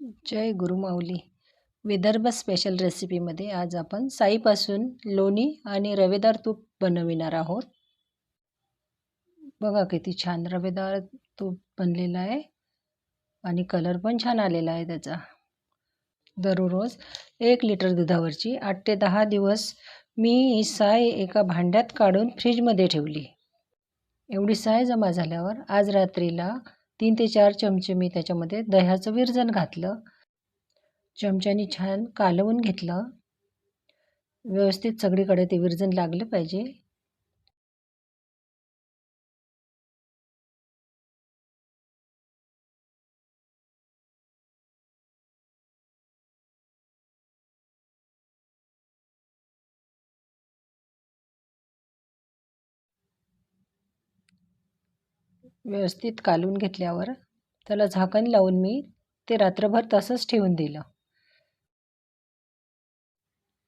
जय Gurumauli Vidarbha special रेसिपीमध्ये आज आपण साईपासून लोणी आणि रवेदार तूप बनविणार आहोत. बघा किती छान रवेदार तूप बनलेलं आहे. आणि कलर पण छान आलेला आहे त्याचा. दररोज एक लिटर दुधावरची आठ ते दहा दिवस मी ही साय एका भांड्यात काढून फ्रीजमध्ये ठेवली. एवढी साय जमा झाल्यावर आज रात्रीला तीन ते चार चमचे मी त्याच्यामध्ये दह्याचं विरजण घातलं. चमच्यानी छान कालवून घेतलं. व्यवस्थित सगळीकडे ते विरजण लागलं पाहिजे. व्यवस्थित कालून घेतल्यावर त्याला झाकण लावून मी ते रात्रभर तसंच ठेवून दिलं.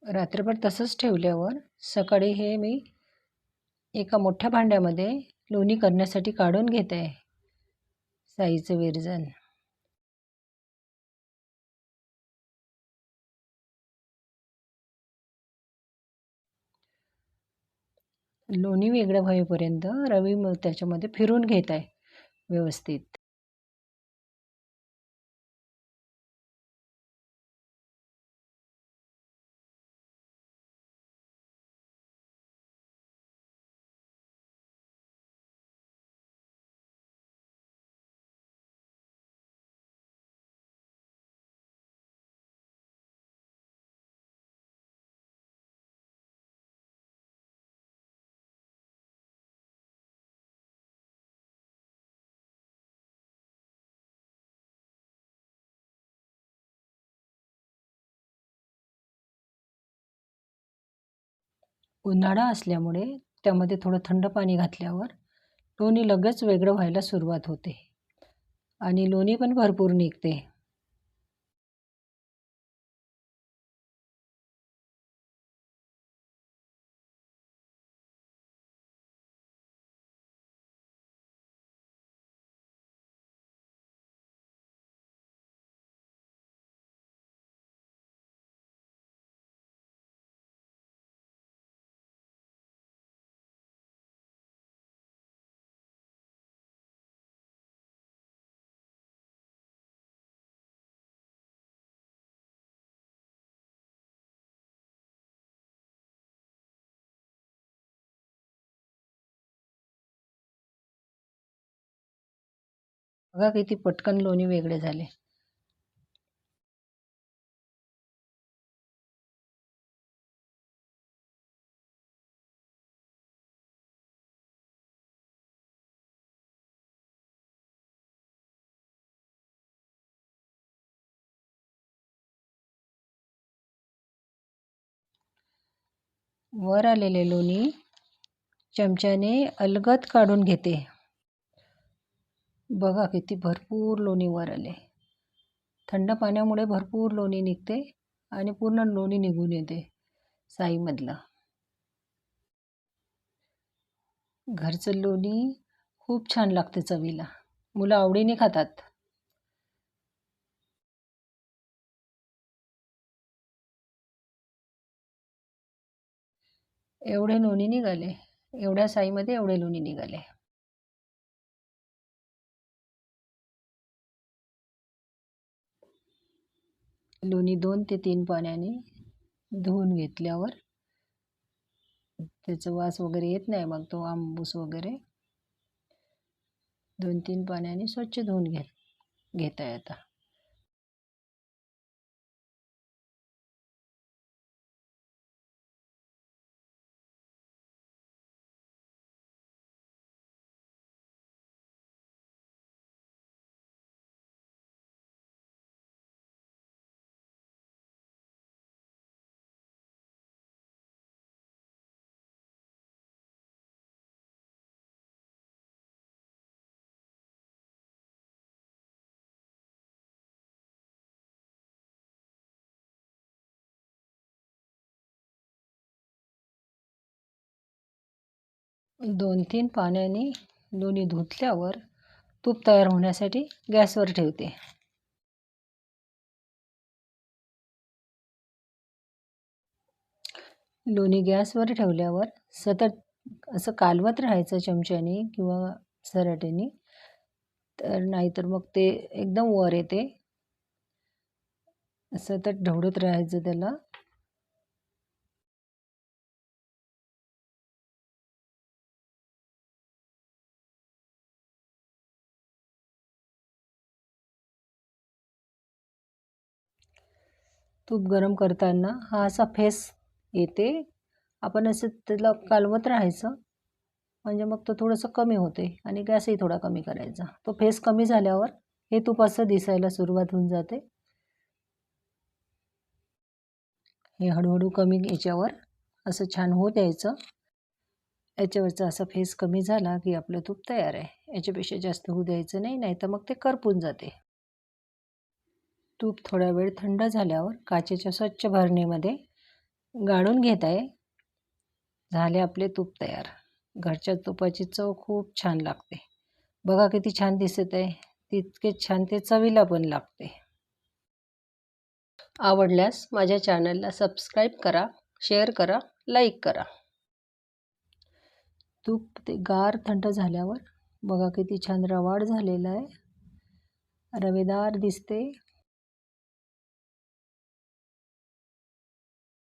रात्रभर तसंच ठेवल्यावर सकाळी हे मी एका मोठ्या भांड्यामध्ये लोणी करण्यासाठी काढून घेत. आहे साईचं विरजन. लोणी वेगळं होईपर्यंत रवी मग त्याच्यामध्ये फिरून घेत आहे व्यवस्थित. उन्हाळा असल्यामुळे त्यामध्ये थोडं थंड पाणी घातल्यावर लोणी लगेच वेगळं व्हायला सुरुवात होते आणि लोणी पण भरपूर निघते. बघा किती पटकन लोणी वेगळे झाले. वर आलेले लोणी चमच्याने अलगद काढून घेते. बघा किती भरपूर लोणी वर आले. थंड पाण्यामुळे भरपूर लोणी निघते आणि पूर्ण लोणी निघून येते साईमधलं. घरचं लोणी खूप छान लागते चवीला. मुलं आवडीने खातात. एवढे लोणी निघाले. एवढ्या साईमध्ये एवढे लोणी निघाले. लोणी दोन ते तीन पाण्याने धुवून घेतल्यावर त्याचा वास वगैरे येत नाही मग तो आंबूस वगैरे. दोन तीन पाण्याने स्वच्छ धुवून घे घेता येतं दोन तीन पाण्याने दोन्ही धुतल्यावर तूप तयार होण्यासाठी गॅसवर ठेवते. लोणी गॅसवर ठेवल्यावर सतत असं कालवत राहायचं चमच्याने किंवा सराट्याने तर नाहीतर मग ते एकदम वर येते. सतत ढवळत राहायचं त्याला. तूप गरम करताना हा असा फेस येते. आपण असं त्याला कालवत राहायचं. म्हणजे मग तो थोडंसं कमी होते आणि गॅसही थोडा कमी करायचा. तो फेस कमी झाल्यावर हे तूप असं दिसायला सुरुवात होऊन जाते. हे हळूहळू कमी याच्यावर असं छान होत यायचं. याच्यावरचा असा फेस कमी झाला की आपलं तूप तयार आहे. याच्यापेक्षा जास्त होऊ द्यायचं नाही नाही तर मग ते करपून जाते. तूप थोडा वेळ थंड झाल्यावर काचेच्या स्वच्छ भरणीमध्ये गाळून घेत आहे. झाले आपले तूप तयार. घरच्या तुपाची चव खूप छान लागते. बघा किती छान दिसत आहे. तितकेच छान ते चवीला पण लागते. आवडल्यास माझ्या चॅनलला सबस्क्राईब करा शेअर करा लाईक करा. तूप ते गार थंड झाल्यावर बघा किती छान रवाड झालेला आहे. रवेदार दिसते.